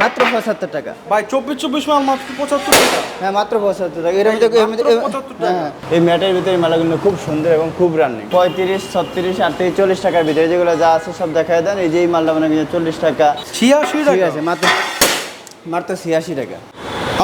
মাত্র পঁচাত্তর টাকা। ভাই চব্বিশ চব্বিশ মাল মাত্র পঁচাত্তর টাকা। হ্যাঁ মাত্র পঁচাত্তর টাকা। এর 75 টাকা। হ্যাঁ এই ম্যাটের ভিতরে মালাগুলো খুব সুন্দর এবং খুব রান্নি পঁয়ত্রিশ ছত্রিশ আটত্রিশ চল্লিশ টাকার ভিতরে যেগুলো যা আছে সব দেখায় দেন। এই যে এই মালটা মানে চল্লিশ টাকা। ছিয়াশি টাকা। আছে মাত্র মাত্র ছিয়াশি টাকা।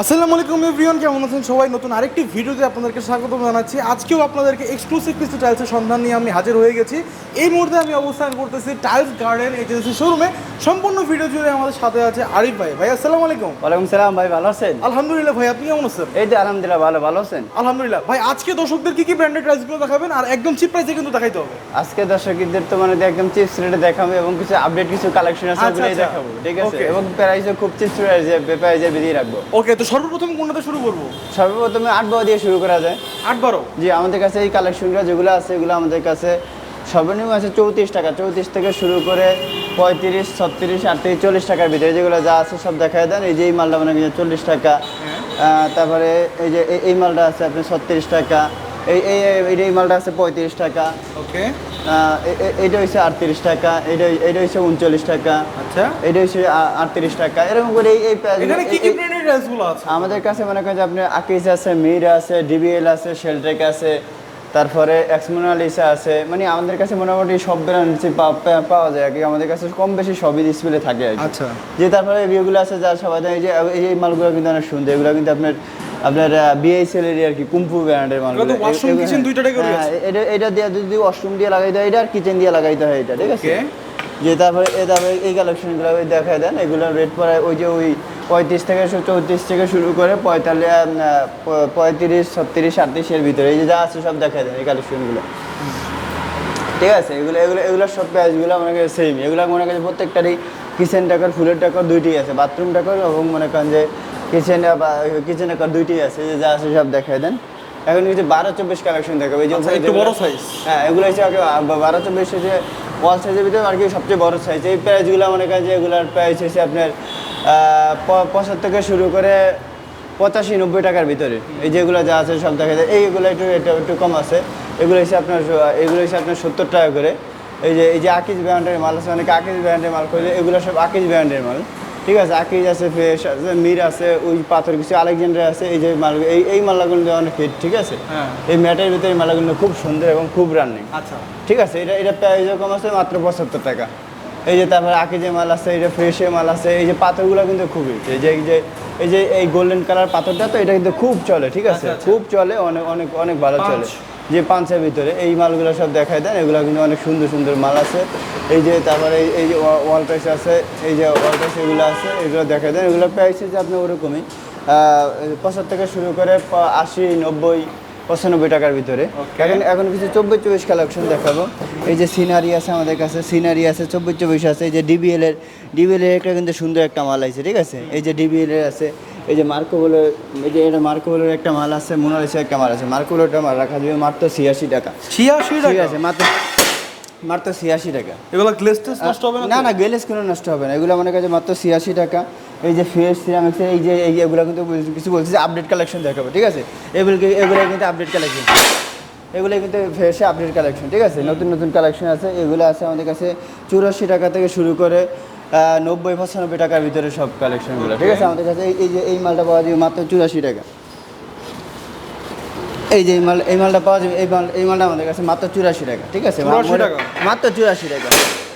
আসসালামু আলাইকুম এভরিওয়ান কেমন আছেন সবাই? নতুন আরেকটি ভিডিওতে আপনাদেরকে স্বাগত জানাচ্ছি। আজকেও আপনাদেরকে এক্সক্লুসিভ কিছু টাইলসের সন্ধান নিয়ে আমি হাজির হয়ে গেছি। এই মুহূর্তে আমি অবস্থান করতেছি টাইলস গার্ডেন এজেন্সি শোরুমে সম্পূর্ণ ভিডিও জুড়ে আমাদের সাথে আছে আরিফ ভাই। ভাই আসসালামু আলাইকুম। ওয়ালাইকুম সালাম ভাই ভালো আছেন? আলহামদুলিল্লাহ ভাই আপনি কেমন আছেন? এই তো আলহামদুলিল্লাহ ভালো ভালো আছেন? আলহামদুলিল্লাহ। ভাই আজকে দর্শকদের কি কি ব্র্যান্ডেড টাইলসগুলো দেখাবেন? আর একদম চিপ প্রাইসে কিন্তু দেখাইতে হবে। আজকে দর্শকদের তো মানে একদম চিপস রেটে দেখাবো এবং কিছু আপডেট কিছু কালেকশন আছে আচ্ছা, ওগুলোই আচ্ছা। দেখাবো ঠিক আছে? এবং প্রাইসও খুব চিপস প্রাইসে প্রাইসে বেরিয়ে রাখব। ওকে তো সর্বপ্রথম কোনটাতে শুরু করব? সর্বপ্রথমে আট বারো দিয়ে শুরু করা যায়। আট বারো? জি আমাদের কাছে এই কালেকশনগুলো যেগুলো আছে এগুলো আমাদের কাছে সর্বনিম্ন আছে চৌত্রিশ টাকা। চৌত্রিশ থেকে শুরু করে পঁয়ত্রিশ ছত্রিশ আটত্রিশ চল্লিশ টাকার ভিতরে যেগুলো যা আছে সব দেখায় দেন। এই যে এই মালটা মানে চল্লিশ টাকা। তারপরে এই যে এই- মালটা আছে আপনি ছত্রিশ টাকা। এই এই এই- মালটা আছে পঁয়ত্রিশ টাকা। ওকে। এইটা হচ্ছে আটত্রিশ টাকা। এইটা এইটা হচ্ছে উনচল্লিশ টাকা। আচ্ছা। এইটা হচ্ছে আটত্রিশ টাকা। এরকম করে এই এই টাইলসগুলো আছে। আমাদের কাছে মনে করেন যে আপনি আকিজ আছে মির আছে ডিবিএল আছে শেলটেক আছে তারপরে এক্সমোনালিসা আছে। মানে আমাদের কাছে মোটামুটি সব ব্র্যান্ড পাওয়া যায় কি। আমাদের কাছে কম বেশি সবই ডিসপ্লে থাকে আর আচ্ছা। যে তারপরে আছে যা সবাই এই যে এই মালগুলো কিন্তু অনেক সুন্দর। এগুলো কিন্তু আপনার আপনার বিআইসিএল এর আর কি কুম্ফু ব্র্যান্ডের আছে। এটা এটা দিয়ে যদি ওয়াশরুম দিয়ে লাগাইতে হয় এটা আর কিচেন দিয়ে লাগাইতে হয় এটা ঠিক আছে? যে তারপরে এ তারপরে এই কালেকশনগুলো দেখায় দেন এগুলো রেট পড়ে ওই যে ওই পঁয়ত্রিশ থেকে চৌত্রিশ থেকে শুরু করে পঁয়তাল্লিশ পঁয়ত্রিশ ছত্রিশ আটত্রিশের ভিতরে। এই যে যা আছে সব দেখা দেন এই কালেকশনগুলো ঠিক আছে? এগুলো এগুলো এগুলো সব প্রাইসগুলো মনে করেন সেম এগুলো মনে করেন প্রত্যেকটারই কিচেন টাকার ফুলের টাকার দুইটি আছে। বাথরুম টাকার এবং মনে করেন যে কিচেন কিচেন টাকার দুইটি আছে। যে যা আছে সব দেখায় দেন। এখন কিছু বারো চব্বিশ কালেকশন দেখাবে। এই যে আচ্ছা, একটু বড় size। হ্যাঁ এগুলো হচ্ছে বারো চব্বিশ হচ্ছে ওয়াল সাইজের ভিতরে আর কি সবচেয়ে বড় সাইজ এই প্রাইসগুলো মনে করেন যে এগুলোর প্রাইস হচ্ছে আপনার পঁচাত্তর থেকে শুরু করে পঁচাশি নব্বই টাকার ভিতরে। এই যেগুলো যা আছে সব দেখা যায়। এইগুলো একটু এটা একটু কম আছে। এগুলো হচ্ছে আপনার এগুলো হচ্ছে আপনার সত্তর টাকা করে। এই যে এই যে আকিজ ব্র্যান্ডের মাল আছে অনেকে আকিজ ব্র্যান্ডের মাল করলে এগুলো সব আকিজ ব্র্যান্ডের মাল। ঠিক আছে? আকিজ আছে ফ্রেশ আছে মির আছে ওই পাথর কিছু আলেকজান্ডার আছে এই যে মাল এই এই মালাগুলো অনেক হিট ঠিক আছে? হ্যাঁ। এই ম্যাটের ভিতরে এই মালাগুলো খুব সুন্দর এবং খুব রানিং আচ্ছা। ঠিক আছে? এটা এটা প্রাইস কম আছে মাত্র পঁচাত্তর টাকা। এই যে তারপরে আকি যে মাল আছে এই যে ফ্রেশে মাল আছে এই যে পাথরগুলো কিন্তু খুবই। এই যে এই যে এই যে এই গোল্ডেন কালার পাথরটা তো এটা কিন্তু খুব চলে ঠিক আছে? আচ্ছা, আচ্ছা। খুব চলে অনেক অনেক অনেক ভালো চলে। যে পাঁচের ভিতরে এই মালগুলো সব দেখায় দেন এগুলো কিন্তু অনেক সুন্দর সুন্দর মাল আছে। এই যে তারপরে এই- এই যে ওয়াল প্রাইস আছে এই যে ওয়াল প্রাইস এগুলো আছে এগুলো দেখায় দেন। এগুলো প্রাইস হচ্ছে আপনার ওরকমই পঁচাত্তর থেকে শুরু করে আশি নব্বই পঁচানব্বই টাকার ভিতরে. এখন এখন কিছু চব্বিশ চব্বিশ কালেকশন দেখাবো। এই যে সিনারি আছে আমাদের কাছে সিনারি আছে চব্বিশ চব্বিশ আছে। এই যে ডিবিএল এর ডিবিএল এর একটা কিন্তু সুন্দর একটা মাল আছে ঠিক আছে? এই যে ডিবিএল এর আছে এই যে মার্কোগুলো এই যে এটা মার্কোগুলোর একটা মাল আছে মোনালিসা একটা মাল আছে। মার্কোগুলোটা মাল রাখা যাবে মাত্র ছিয়াশি টাকা। ছিয়াশি ঠিক টাকা আছে মাত্র মাত্র ছিয়াশি টাকা। এগুলো গ্লেস নষ্ট হবে না না গেলেস কোনো নষ্ট হবে না। এগুলো মনে কাছে মাত্র ছিয়াশি টাকা। এই যে ফ্রেশ সিরামিক্সের এই যে এই এগুলো কিন্তু কিছু বলছি যে আপডেট কালেকশন দেখাবো ঠিক আছে? এগুলো এগুলো কিন্তু আপডেট কালেকশন এগুলো কিন্তু ফ্রেশে আপডেট কালেকশন ঠিক আছে? নতুন নতুন কালেকশন আছে। এগুলো আছে আমাদের কাছে চুরাশি টাকা থেকে শুরু করে নব্বই পঁচানব্বই টাকার ভিতরে সব কালেকশনগুলো ঠিক আছে? আমাদের কাছে এই- যে এই মালটা পাওয়া যাবে মাত্র চুরাশি টাকা। এই যে এই মাল এই মালটা পাওয়া যাবে এই মাল এই মালটা আমাদের কাছে মাত্র চুরাশি টাকা ঠিক আছে? টাকা? মাত্র চুরাশি টাকা।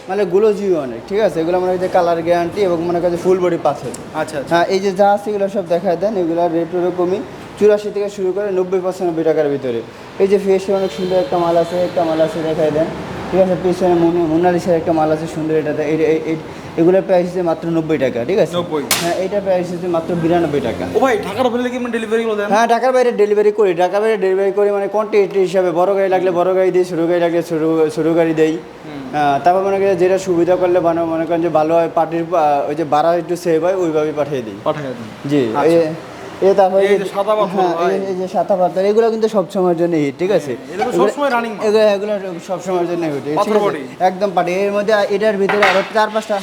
মানে গুলো জিও অনেক ঠিক আছে? এগুলো মনে হচ্ছে কালার গ্যারান্টি এবং মনে কাছে ফুল বডি পাথর। আচ্ছা আচ্ছা। হ্যাঁ এই যে যা আছে এগুলো সব দেখা দেন এগুলো রেট ওরকমই চুরাশি থেকে শুরু করে নব্বই পঁচানব্বই টাকার ভিতরে। এই যে ফেসে অনেক সুন্দর একটা মাল আছে একটা মাল আছে দেখাই দেন। ঠিক আছে পিছনে মোনালিসার একটা মাল আছে সুন্দর এটাতে এগুলোর প্রাইস হচ্ছে মাত্র নব্বই টাকা ঠিক আছে? হ্যাঁ এইটার প্রাইস হচ্ছে মাত্র বিরানব্বই টাকা। ও ভাই ঢাকার বাইরে কি মানে ডেলিভারি দেন? হ্যাঁ ঢাকার বাইরে ডেলিভারি করি ঢাকার বাইরে ডেলিভারি করি মানে কোয়ান্টিটি হিসাবে বড় গাড়ি লাগলে বড় গাড়ি দিই ছোটো গাড়ি লাগলে ছোটো ছোটো গাড়ি দেই। হ্যাঁ, তারপর মনে করেন যেটা সুবিধা করলে মানে মনে করেন যে ভালো হয় পার্টির ওই যে ভাড়া একটু সেভ হয় ওইভাবেই পাঠিয়ে দিই। পাঠিয়ে দিই জি আচ্ছা। এই- তারপরে এই যে সাদা পাথর, হ্যাঁ এই- যে পাথর এগুলো কিন্তু জন্য হিট ঠিক আছে? এগুলো জন্য হিট। একদম এর মধ্যে এটার ভিতরে আরও চার পাঁচটা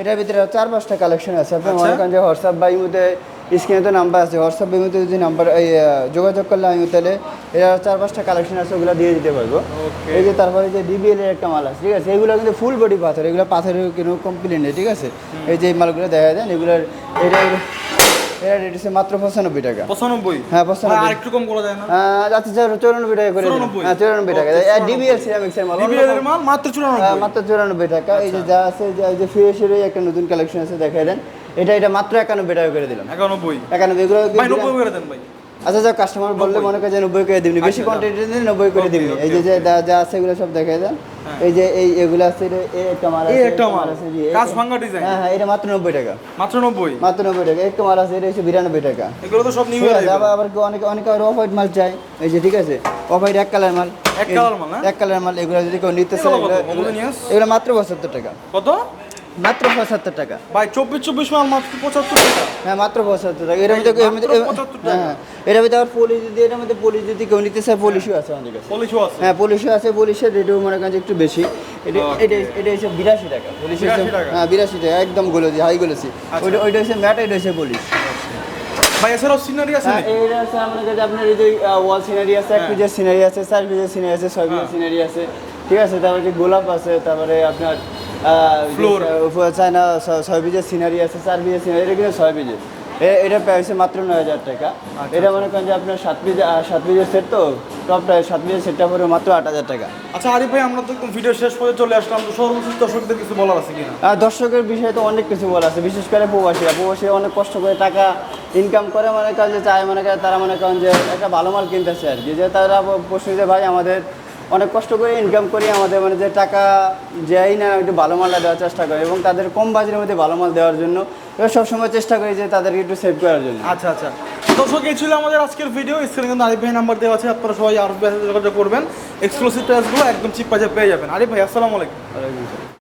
এটার ভিতরে চার পাঁচটা কালেকশন আছে। আপনি আচ্ছা। মনে করেন যে হোয়াটসঅ্যাপ বা ইমুতে স্ক্রিনে তো নাম্বার আছে। হোয়াটসঅ্যাপ ইমুতে যদি নাম্বার যোগাযোগ করলে আমি তাহলে এটা চার পাঁচটা কালেকশন আছে ওগুলো দিয়ে দিতে পারব। এই যে তারপরে যে ডিবিএল এর একটা মাল আছে ঠিক আছে? এগুলো কিন্তু ফুল বডি পাথর। এগুলো পাথরের কোনো কমপ্লেন নেই ঠিক আছে? এই যে মালগুলো দেখা দেন এগুলোর এটা এটা রেট হচ্ছে মাত্র পঁচানব্বই টাকা। পঁচানব্বই? হ্যাঁ, পঁচানব্বই। আর একটু কম করা যায় না? আচ্ছা চৌর- চৌরানব্বই টাকা করে? হ্যাঁ চৌরানব্বই টাকা। ডিবিএল সিরামিক্সের মাল ডিবিএল মাল? মাত্র হ্যাঁ, চুরানব্বই মাত্র চৌরানব্বই টাকা। এই যে যা আছে যে এই যে ফ্রেশের একটা নতুন কালেকশন আছে দেখাই দেন। এটা এটা মাত্র একানব্বই টাকা করে দিলাম। একানব্বই। একানব্বই এগুলো নব্বই করে দেন ভাই। আচ্ছা যা কাস্টমার বললে মনে করে যে নব্বই করে দিবনি বেশি আচ্ছা, কোয়ান্টিটি দিলে নব্বই করে দিবনি এই যে যে যা- আছে এগুলো সব দেখাই দেন। হ্যাঁ। এই যে এই এগুলো আছে এই একটা মাল আছে এই একটা মাল। আছে জি, কাঁচ ভাঙা ডিজাইন। হ্যাঁ হ্যাঁ এটা মাত্র নব্বই টাকা। মাত্র নব্বই? মাত্র নব্বই টাকা। একটা মাল আছে এটা হচ্ছে বিরানব্বই টাকা। এগুলো তো সব নিউ আছে, আবার আবার অনেকে অনেকে অফ হোয়াইট মাল চাই এই যে ঠিক আছে? অফ হোয়াইট এক কালার মাল। এক colour মাল, হ্যাঁ? এক কালার মাল এগুলো যদি কেউ নিতে চায় এগুলো মাত্র পঁচাত্তর টাকা। কত? মাত্র পঁচাত্তর টাকা। ভাই চব্বিশ চব্বিশ মাল মাত্র পঁচাত্তর টাকা। হ্যাঁ মাত্র পঁচাত্তর টাকা। এর মধ্যে এর মধ্যে মাত্র 75 টাকা? হ্যাঁ এর মধ্যে আবার পুলিশ যদি এটার মধ্যে পুলিশ যদি কেউ নিতে চায় পুলিশও আছে আমাদের কাছে। পলিশও আছে। হ্যাঁ পুলিশও আছে। পুলিশের রেটও মনে করেন একটু বেশি। এটা এটা এটা হচ্ছে বিরাশি টাকা। পুলিশ 82 টাকা? হ্যাঁ বিরাশি টাকা। একদম গলেছি হাই গলেছি আচ্ছা। ওইটা ওইটা হচ্ছে ম্যাট এটা হচ্ছে পুলিশ। ভাই এছাড়াও সিনারি আছে হ্যাঁ আছে আপনার কাছে আপনার এই যে ওয়াল সিনারি আছে এক হ্যাঁ। সিনারি আছে চার পিজের সিনারি আছে ছয় পিজের সিনারি আছে। ঠিক আছে তারপরে গোলাপ আছে তারপরে আপনার Floor। চায়না ছয় পিজের সিনারি আছে চার পিজের সিনারি এটা কিন্তু ছয় পিজের এটা প্রাইস মাত্র নয় হাজার টাকা। আচ্ছা, এটা মনে করেন যে আপনার সাত পিজ সাত পিজের সেট তো টপটা সাত পিজের সেটটা পড়বে মাত্র আট হাজার টাকা। আচ্ছা আরিফ ভাই আমরা তো ভিডিও শেষ পর্যন্ত চলে আসলাম। তো সর্বশেষ দর্শকদের কিছু বলার আছে কিনা? দর্শকের বিষয়ে তো অনেক কিছু বলা আছে বিশেষ করে প্রবাসীরা। প্রবাসীরা অনেক কষ্ট করে টাকা ইনকাম করে মনে করেন যে চায় মনে করে তারা মনে করেন যে একটা ভালো মাল কিনতেছে আর কি। যে তারা প্রশ্ন যে ভাই আমাদের অনেক কষ্ট করে ইনকাম করি আমাদের মানে যে টাকা যেই না একটু ভালো মালটা দেওয়ার চেষ্টা করে এবং তাদের কম বাজারের মধ্যে ভালো মাল দেওয়ার জন্য এবার সবসময় চেষ্টা করি যে তাদেরকে একটু সেভ করার জন্য। আচ্ছা আচ্ছা। দর্শক এই ছিল আমাদের আজকের ভিডিও স্ক্রিনে কিন্তু আরিফ ভাই নাম্বার দেওয়া আছে আপনারা সবাই আরিফ ভাই যোগাযোগ করবেন। এক্সক্লুসিভ প্রাইসগুলো একদম চিপ পাজে পেয়ে যাবেন। আরিফ ভাই আসসালামু আলাইকুম।